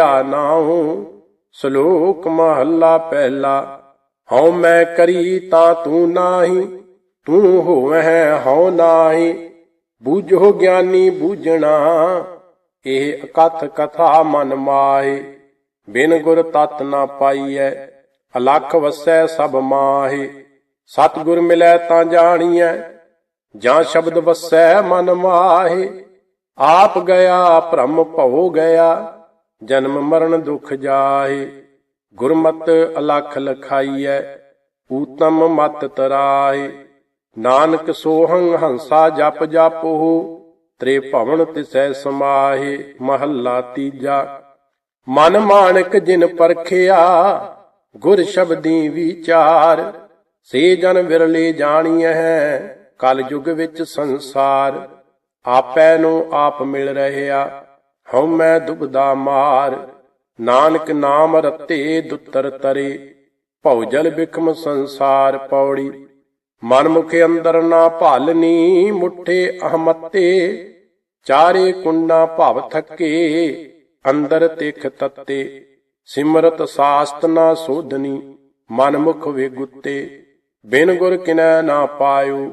ਆ ਸ਼ਲੋਕ ਮਹੱਲਾ ਪਹਿਲਾ। ਹਉ ਮੈਂ ਕਰੀ ਤਾਂ ਤੂੰ ਨਾਹੀ, ਤੂੰ ਹੋਵੈ ਹਉ ਨਾਹੀ। ਬੂਝੋ ਗਿਆਨੀ ਬੂਝਣਾ, ਇਹ ਅਕਥ ਕਥਾ ਮਨ ਮਾਹੀ। ਬਿਨ ਗੁਰ ਤਤ ਨਾ ਪਾਈਐ, ਅਲਖ ਵਸੈ ਸਭ ਮਾਹੀ। ਸਤਿਗੁਰ ਮਿਲੈ ਤਾਂ ਜਾਣੀਐ, ਜਾਂ ਸ਼ਬਦ ਵਸੈ ਮਨ ਮਾਹੀ। ਆਪ ਗਿਆ, ਭ੍ਰਮ ਭਉ ਗਿਆ ਜਨਮ ਮਰਨ ਦੁਖ ਜਾਏ ਗੁਰਮਤ ਅਲਖ ਲਖਾਈਐ, ਊਤਮ ਮਤ ਤਰਾਏ ਨਾਨਕ ਸੋਹੰ ਹੰਸਾ ਜਪ ਜਪਹੁ ਤ੍ਰੇ ਭਵਨ ਤਿਸੈ ਸਮਾਹੇ, ਮਹੱਲਾ ਤੀਜਾ। ਮਨ ਮਾਨਕ ਜਿਨ ਪਰਖਿਆ, ਗੁਰ ਸ਼ਬਦੀ ਵਿਚਾਰ। ਸੇ ਜਨ ਵਿਰਲੇ ਜਾਣੀਐ ਕਲ ਯੁਗ ਵਿੱਚ ਸੰਸਾਰ। ਆਪੈ ਨੂੰ ਆਪ ਮਿਲ ਰਹਿਆ ਹਉ ਮੈਂ ਦੁਬਦਾ ਮਾਰ, ਨਾਨਕ ਨਾਮ ਰਤੇ ਦੁੱਤਰ ਤਰੇ, ਭਉ ਜਲ ਬਿਖਮ ਸੰਸਾਰ ਪੌੜੀ ਮਨ ਮੁਖੇ ਅੰਦਰ ਨਾ ਭਾਲਨੀ ਮੁਠੇ ਅਹਮਤੇ, ਚਾਰੇ ਕੁੰਡਾ ਭਵ ਥੱਕੇ, ਅੰਦਰ ਤਿਖ ਤੱਤੇ, ਸਿਮਰਤ ਸਾਸਤ ਨਾ ਸੋਧਨੀ ਮਨ ਮੁਖ ਵਿਗੁੱਤੇ, ਬਿਨ ਗੁਰ ਕਿਨੈ ਨਾ ਪਾਇਓ,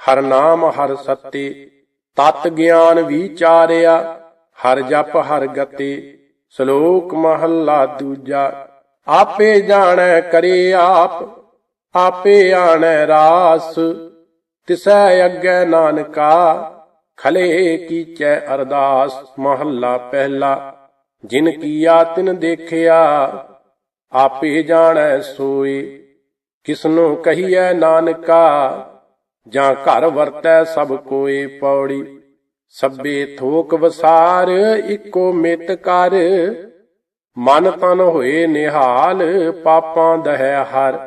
ਹਰ ਨਾਮ ਹਰ ਸੱਤੇ, ਤਤ ਗਿਆਨ ਵਿਚਾਰਿਆ ਹਰ ਜਪ ਹਰ ਗਤੇ, ਸ਼ਲੋਕ ਮਹੱਲਾ ਦੂਜਾ। ਆਪੇ ਜਾਣੈ ਕਰੇ ਆਪ, ਆਪੇ ਆਣੈ ਰਾਸ। ਤਿਸੈ ਅੱਗੇ ਨਾਨਕਾ, ਖਲੇ ਕੀਚੈ ਅਰਦਾਸ। ਮਹੱਲਾ ਪਹਿਲਾ, ਜਿਨ ਕੀਆ ਤਿਨ ਦੇਖਿਆ, ਆਪੇ ਜਾਣੈ ਸੋਈ ਕਿਸਨੂੰ ਕਹੀਐ ਨਾਨਕਾ, ਜਾਂ ਘਰ ਵਰਤੈ ਸਭ ਕੋਏ ਪੌੜੀ। ਸਭੇ ਥੋਕ ਵਸਾਰ, ਇੱਕੋ ਮਿਤ ਕਰ। ਮਨ ਤਨ ਹੋਏ ਨਿਹਾਲ, ਪਾਪਾਂ ਦਹਿ ਹਰ।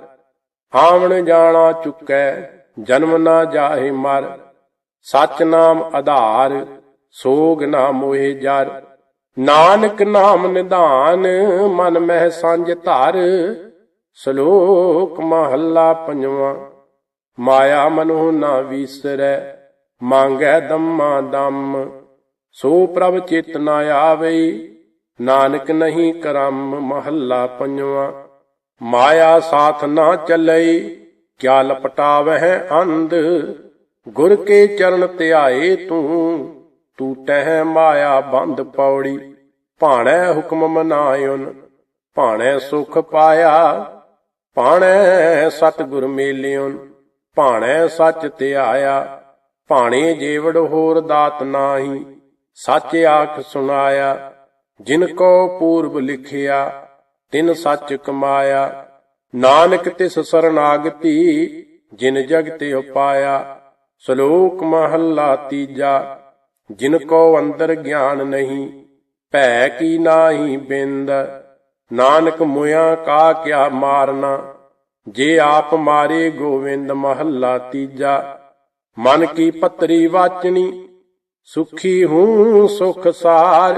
ਆਵਣ ਜਾਣਾ ਚੁੱਕੈ, ਜਨਮ ਨਾ ਜਾਹੇ ਮਰ। ਸਚ ਨਾਮ ਆਧਾਰ, ਸੋਗ ਨਾ ਮੋਹਿ ਜਰ। ਨਾਨਕ ਨਾਮ ਨਿਧਾਨ, ਮਨ ਮਹਿ ਸੰਜ ਧਰ। ਸ਼ਲੋਕ ਮਹੱਲਾ ਪੰਜਵਾਂ, ਮਾਇਆ ਮਨੋ ਨਾ ਵੀਸਰੈ। ਮੰਗੈ ਦਮਾ ਦਮ, ਸੋ ਪ੍ਰਭ ਚਿਤ ਨ ਆਵੇ, ਨਾਨਕ ਨਹੀਂ ਕਰਮ ਮਹੱਲਾ ਪੰਜਵਾਂ। ਮਾਇਆ ਸਾਥ ਨਾ ਚੱਲਈ ਕਿਆ ਲਪਟਾਵਹਿ ਅੰਧ, ਗੁਰ ਕੇ ਚਰਨ ਧਿਆਏ ਤੂੰ ਟੂਟਹਿ ਮਾਇਆ ਬੰਦ ਪੌੜੀ, ਭਾਣੈ ਹੁਕਮ ਮਨਾਇਉਨ, ਭਾਣੈ ਸੁਖ ਪਾਇਆ, ਭਾਣੈ ਸਤਿਗੁਰ ਮੇਲਿਉਨ, ਭਾਣੈ ਸੱਚ ਧਿਆਇਆ। ਭਾਣੇ ਜੇਵੜ ਹੋਰ ਦਾਤ ਨਾਹੀ, ਸੱਚ ਆਖ ਸੁਣਾਇਆ, ਜਿਨ ਕੋ ਪੂਰਬ ਲਿਖਿਆ, ਤਿਨ ਸੱਚ ਕਮਾਇਆ। ਨਾਨਕ ਤਿਸ ਸਰਨਾਗਤੀ, ਜਿਨ ਜਗਤ ਉਪਾਇਆ, ਸ਼ਲੋਕ ਮਹੱਲਾ ਤੀਜਾ, ਜਿਨ ਕੋ ਅੰਦਰ ਗਿਆਨ ਨਹੀਂ, ਭੈ ਕੀ ਨਾਹੀ ਬਿੰਦ। ਨਾਨਕ ਮੁਆ ਕਾ ਕਿਆ ਮਾਰਨਾ, ਜੇ ਆਪ ਮਾਰੇ ਗੋਵਿੰਦ ਮਹੱਲਾ ਤੀਜਾ। ਮਨ ਕੀ ਪਤਰੀ ਵਾਚਣੀ ਸੁਖੀ ਹੂੰ ਸੁਖ ਸਾਰ।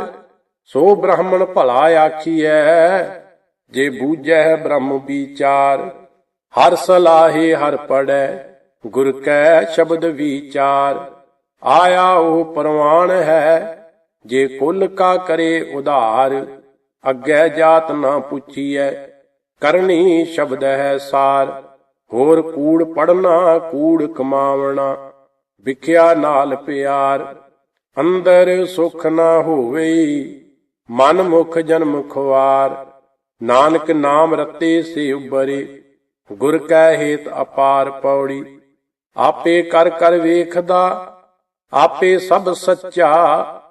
ਸੋ ਬ੍ਰਾਹਮਣ ਭਲਾ ਆਖੀਐ, ਜੇ ਬੂਝੈ ਬ੍ਰਹਮ ਵਿਚਾਰ। ਹਰ ਸਲਾਹੇ ਹਰ ਪੜੈ ਗੁਰ ਕੈ ਸ਼ਬਦ ਵਿਚਾਰ। ਆਇਆ ਉਹ ਪਰਵਾਨ ਹੈ, ਜੇ ਕੁੱਲ ਕਾ ਕਰੇ ਉਧਾਰ। ਅੱਗੇ ਜਾਤ ਨਾ ਪੁੱਛੀਐ, ਕਰਨੀ ਸ਼ਬਦ ਹੈ ਸਾਰ। ਹੋਰ ਕੂੜ ਪੜਨਾ ਕੂੜ ਕਮਾਵਣਾ, ਵਿਖਿਆ ਨਾਲ ਪਿਆਰ, ਅੰਦਰ ਸੁਖ ਨਾ ਹੋਵੇ ਮਨ ਮੁਖ ਜਨਮ ਖੁਆਰ, ਨਾਨਕ ਨਾਮ ਰਤੇ ਸੇ ਉਬਰੇ ਗੁਰ ਕੈ ਹੇਤ ਅਪਾਰ ਪੌੜੀ, ਆਪੇ ਕਰ ਕਰ ਵੇਖਦਾ, ਆਪੇ ਸਭ ਸੱਚਾ,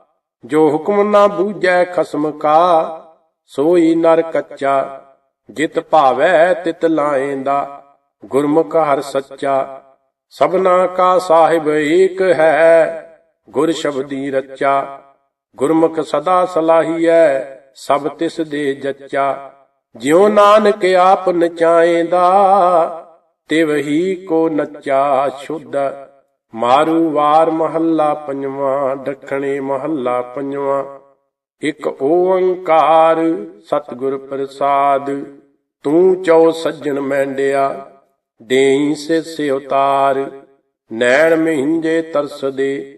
ਜੋ ਹੁਕਮ ਨਾ ਬੂਝੈ ਖਸਮ ਕਾ, ਸੋਈ ਨਰ ਕੱਚਾ, ਜਿਤ ਭਾਵੈ ਤਿਤ ਲਾਏਂਦਾ। ਗੁਰਮੁਖ ਹਰ ਸੱਚਾ, ਸਭਨਾ ਕਾ ਸਾਹਿਬ ਏਕ ਹੈ, ਗੁਰ ਸ਼ਬਦੀ ਰਚਾ, ਗੁਰਮੁਖ ਸਦਾ ਸਲਾਹੀਐ, ਸਭ ਤਿਸ ਦੇ ਜੱਚਾ। ਜਿਉ ਨਾਨਕ ਆਪ ਨਚਾਏਂਦਾ ਤਿਵਹੀ ਕੋ ਨੱਚਾ ਸ਼ੁੱਧ। ਮਾਰੂ ਵਾਰ ਮਹੱਲਾ ਪੰਜਵਾਂ, ਦੱਖਣੇ ਮਹੱਲਾ ਪੰਜਵਾਂ। ਇਕ ਓੰਕਾਰ ਸਤਿਗੁਰ ਪ੍ਰਸਾਦ, ਤੂੰ ਚਉ ਸੱਜਣ ਮੈਂਡਿਆ। ਦੇਈ ਸੇ ਸੇ ਉਤਾਰ ਨੈਣ ਮਹਿੰਜੇ ਤਰਸਦੇ।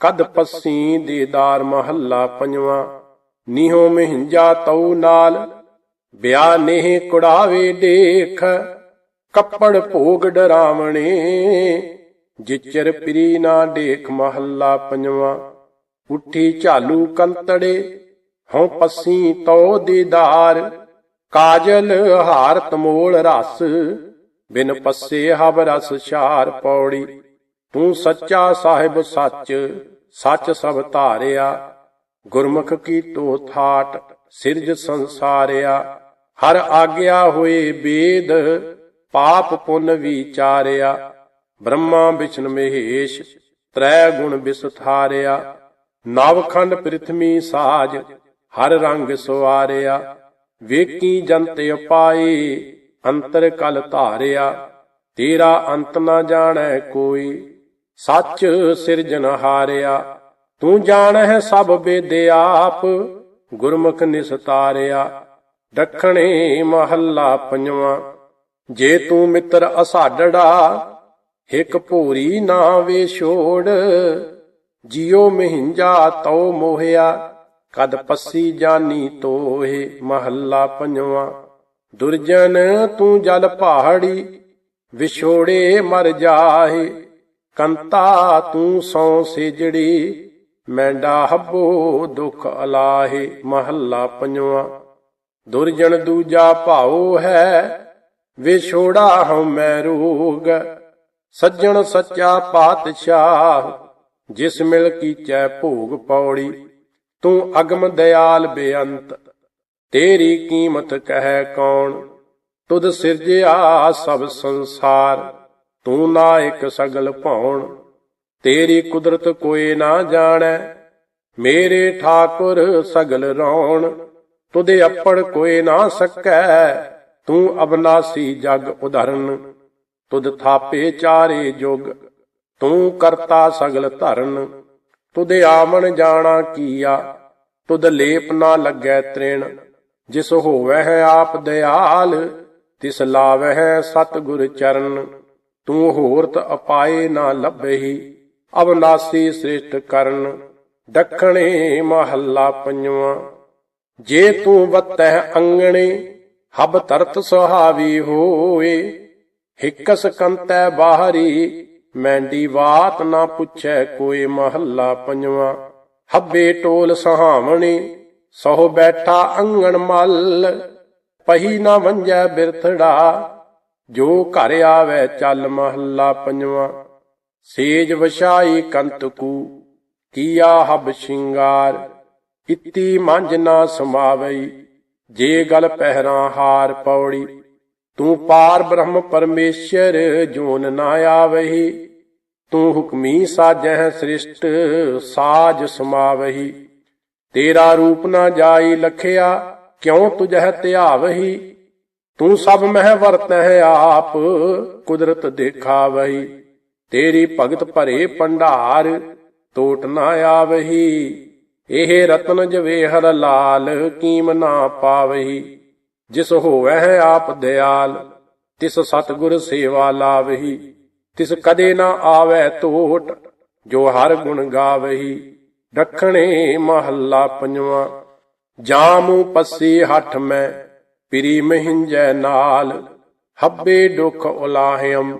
ਕਦ ਪੱਸੀ ਦੀਦਾਰ ਮਹੱਲਾ ਪੰਜਵਾਂ, ਨੀਹੋ ਮਹਿੰਜਾ ਤਉ ਨਾਲ, ਬਿਆ ਨੇਹ ਕੁੜਾਵੇ ਦੇਖ ਕੱਪੜ ਭੋਗ ਡਰਾਵਣੇ, ਜਿਚਰ ਪ੍ਰੀ ਨਾ ਦੇਖ ਮਹੱਲਾ ਪੰਜਵਾ। ਉੱਠੀ ਝਾਲੂ ਕੰਤੜੇ, ਹਉ ਪੱਸੀ ਤੋ ਦੀਦਾਰ ਕਾਜਲ ਹਾਰ ਤਮੋਲ ਰਸ ਬਿਨ ਪੱਸੇ ਹਵ ਰਸ ਛਾਰ ਪੌੜੀ, ਤੂੰ ਸੱਚਾ ਸਾਹਿਬ ਸੱਚ ਸੱਚ ਸਭ ਧਾਰਿਆ। ਗੁਰਮੁਖ ਕੀ ਤੋ ਥਾਟ, ਸਿਰਜ ਸੰਸਾਰਿਆ। ਹਰ ਆਗਿਆ ਹੋਏ ਵੇਦ ਪਾਪ ਪੁੰਨ ਵਿਚਾਰਿਆ। ਬ੍ਰਹਮਾ ਵਿਸ਼ਨ ਮਹੇਸ਼, ਤ੍ਰੈ ਗੁਣ ਵਿਸਥਾਰਿਆ ਨਵਖੰਡ ਪ੍ਰਿਥਵੀ ਸਾਜ, ਹਰ ਰੰਗ ਸਵਾਰਿਆ। ਵੇਕੀ ਜੰਤ ਉਪਾਏ ਅੰਤਰ ਕਲ ਧਾਰਿਆ, ਤੇਰਾ ਅੰਤ ਨਾ ਜਾਣੈ ਕੋਈ। ਸੱਚ ਸਿਰਜਨ ਹਾਰਿਆ, ਤੂੰ ਜਾਣੈ ਸਭ ਵੇਦੇ ਆਪ, ਗੁਰਮੁਖ ਨਿਸਤਾਰਿਆ ਦੱਖਣੇ ਮਹੱਲਾ ਪੰਜਵਾਂ, ਜੇ ਤੂੰ ਮਿੱਤਰ ਅਸਾਡੜਾ ਇੱਕ ਭੂਰੀ ਨਾ ਵੇ ਛੋੜ। ਜਿਉ ਮਹਿੰਜਾ ਤਉ ਮੋਹਿਆ, ਕਦ ਪੱਸੀ ਜਾਨੀ ਤੋਹੇ ਮਹੱਲਾ ਪੰਜਵਾਂ। ਦੁਰਜਨ ਤੂੰ ਜਲ ਪਹਾੜੀ, ਵਿਛੋੜੇ ਮਰ ਜਾਏ ਕੰਤਾ ਤੂੰ ਸੌ ਸੇਜੜੀ ਮੈਂਡਾ ਹੱਬੋ ਦੁਖ ਅਲਾਹੇ, ਮਹੱਲਾ ਪੰਜਵਾਂ। ਦੁਰਜਨ ਦੂਜਾ ਭਾਉ ਹੈ, ਵਿਛੋੜਾ ਹਉ ਮੈਂ ਰੋਗ। ਸੱਜਣ ਸੱਚਾ ਪਾਤਸ਼ਾਹ, ਜਿਸ ਮਿਲ ਕੀਚੈ ਭੋਗ ਪੌੜੀ। ਤੂੰ ਅਗਮ ਦਿਆਲ ਬੇਅੰਤ ਤੇਰੀ ਕੀਮਤ ਕਹਿ ਕੌਣ? ਤੁਧ ਸਿਰਜਿਆ ਸਭ ਸੰਸਾਰ, ਤੂੰ ਨਾਇਕ ਸਗਲ ਭਉਣ ਤੇਰੀ ਕੁਦਰਤ ਕੋਈ ਨਾ ਜਾਣੈ, ਮੇਰੇ ਠਾਕੁਰ ਸਗਲ ਰੌਣ। ਤੁਦੇ ਅੱਪੜ ਕੋਈ ਨਾ ਸਕੈ, ਤੂੰ ਅਬਨਾਸੀ ਜਗ ਉਧਰਨ। ਤੁਧ ਥਾਪੇ ਚਾਰੇ ਜੁਗ, ਤੂੰ ਕਰਤਾ ਸਗਲ ਧਰਨ। ਤੁਦੇ ਆਮਣ ਜਾਣਾ ਕੀਆ, ਤੁਧ ਲੇਪ ਨਾ ਲੱਗੈ ਤ੍ਰਿਣ। ਜਿਸ ਹੋਵੈ ਹੈ ਆਪ ਦਿਆਲ, ਤਿਸ ਲਾਵੈ ਹੈ ਸਤ ਚਰਨ। ਤੂੰ ਹੋਰਤ ਅਪਾਏ ਨਾ ਲੱਭੇਹੀ, ਅਵਨਾਸੀ ਸ੍ਰਿਸ਼ਟ ਕਰਨ। ਦੱਖਣੇ ਮਹੱਲਾ ਪੰਜਵਾਂ, ਜੇ ਤੂੰ ਵਤੈ ਅੰਗਣੇ, ਹਬ ਤਰਤ ਸੁਹਾਵੀ ਹੋਏ। ਹਿੱਕਸ ਕੰਤੈ ਬਾਹਰੀ ਮੈਂਡੀ ਬਾਤ ਨਾ ਪੁੱਛੈ ਕੋਈ ਮਹੱਲਾ ਪੰਜਵਾਂ। ਹੱਬੇ ਟੋਲ ਸਹਾਵਣੇ ਸਹੁ ਬੈਠਾ ਅੰਗਣ ਮਲ, ਪਹੀ ਨਾ ਵੰਜੈ ਬਿਰਥੜਾ। ਜੋ ਘਰ ਆਵੇ ਚੱਲ ਮਹੱਲਾ ਪੰਜਵਾਂ, ਸੇਜ ਵਛਾਈ ਕੰਤਕੂ ਕੀਆ ਹਬ ਸ਼ਿੰਗਾਰ। ਇਤੀ ਮੰਜ ਨਾ ਸਮਾਵਈ, ਜੇ ਗਲ ਪਹਿਰਾਂ ਹਾਰ ਪੌੜੀ। ਤੂੰ ਪਾਰ ਬ੍ਰਹਮ ਪਰਮੇਸ਼ਰ, ਜੋਨ ਨਾ ਆਵਹੀ। ਤੂੰ ਹੁਕਮੀ ਸਾਜਹਿ ਸ੍ਰਿਸ਼ਟ, ਸਾਜ ਸਮਾਵਹੀ। ਤੇਰਾ ਰੂਪ ਨਾ ਜਾਈ ਲਖਿਆ, ਕਿਉ ਤੁਝਹਿ ਧਿਆਵਹੀ? ਤੂੰ ਸਭ ਮਹਿ ਵਰਤਹਿ ਆਪ, ਕੁਦਰਤ ਦੇਖਾਵਹੀ। ਤੇਰੀ ਭਗਤ ਭਰੇ ਭੰਡਾਰ ਟੋਟ ਨਾ ਆਵਹੀ। ਇਹ ਰਤਨ ਜਵੇਹਰ ਲਾਲ, ਕੀਮ ਨਾ ਪਾਵਹੀ। ਜਿਸ ਹੋਵੈ ਆਪ ਦਿਆਲ, ਤਿਸ ਸਤਗੁਰ ਸੇਵਾ ਲਾਵਹੀ। ਤਿਸ ਕਦੇ ਨਾ ਆਵੈ ਟੋਟ ਜੋ ਹਰ ਗੁਣ ਗਾਵਹੀ। ਦੱਖਣੇ ਮਹੱਲਾ ਪੰਜਵਾਂ, ਜਾਮੂ ਪੱਸੀ ਹੱਠ ਮੈਂ, ਪਿਰੀ ਮਹਿੰਜੈ ਨਾਲ, ਹੱਬੇ ਦੁਖ ਉਲਾਹਿਮ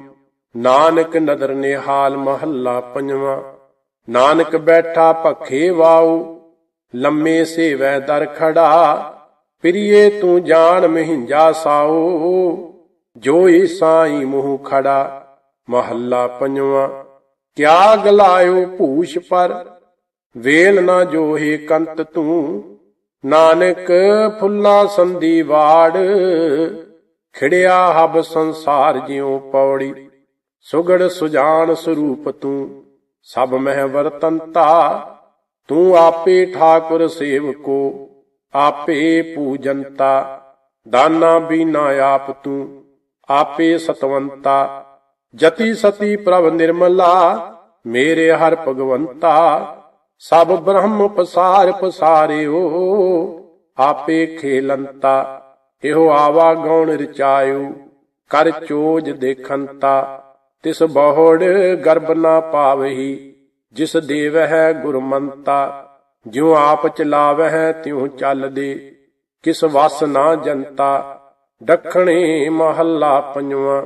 ਨਾਨਕ ਨਦਰ ਨਿਹਾਲ ਮਹੱਲਾ ਪੰਜਵਾਂ। ਨਾਨਕ ਬੈਠਾ ਭਖੇ ਵਾਉ ਲੰਮੇ ਸੇਵੈ ਦਰ ਖੜਾ, ਪ੍ਰਿਏ ਤੂੰ ਜਾਣ ਮਹਿੰਜਾ ਸਾਉ ਜੋਈ ਸਾਈ ਮੂੰਹ ਖੜਾ, ਮਹੱਲਾ ਪੰਜਵਾਂ। ਕਿਆ ਗਲਾਇਓ ਭੂਸ਼ ਪਰ ਵੇਲ ਨਾ ਜੋਹੇ ਕੰਤ ਤੂੰ ਨਾਨਕ ਫੁੱਲਾ ਸੰਦੀ ਵਾੜ, ਖਿੜਿਆ ਹਬ ਸੰਸਾਰ ਜਿਉ ਪੌੜੀ, ਸੁਗੜ ਸੁਜਾਨ ਸਰੂਪ ਤੂੰ, ਸਭ ਮਹਿ ਵਰਤੰਤਾ ਤੂੰ ਆਪੇ ਠਾਕੁਰ ਸੇਵਕੋ, ਆਪੇ ਪੂਜੰਤਾ ਦਾਨਾ ਬੀਨਾ ਆਪ ਤੂੰ, ਆਪੇ ਸਤਵੰਤਾ, ਜਤੀ ਸਤੀ ਪ੍ਰਭ ਨਿਰਮਲਾ, ਮੇਰੇ ਹਰ ਭਗਵੰਤਾ ਸਭ ਬ੍ਰਹਮ ਪਸਾਰ ਪਸਾਰਿਓ, ਆਪੇ ਖੇਲੰਤਾ, ਇਹੋ ਆਵਾ ਗਉਣ ਰਚਾਇਓ, ਕਰ ਚੋਜ ਦੇਖੰਤਾ, ਤਿਸ ਬਹੁੜ ਗਰਬ ਨਾ ਪਾਵਹੀ, ਜਿਸ ਦੇਵ ਹੈ ਗੁਰਮੰਤਾ, ਜਿਉ ਆਪ ਚਲਾਵਹਿ ਤਿਉ ਚੱਲਦੇ, ਕਿਸ ਵਸ ਨਾ ਜਨਤਾ ਦੱਖਣੇ ਮਹੱਲਾ ਪੰਜਵਾਂ।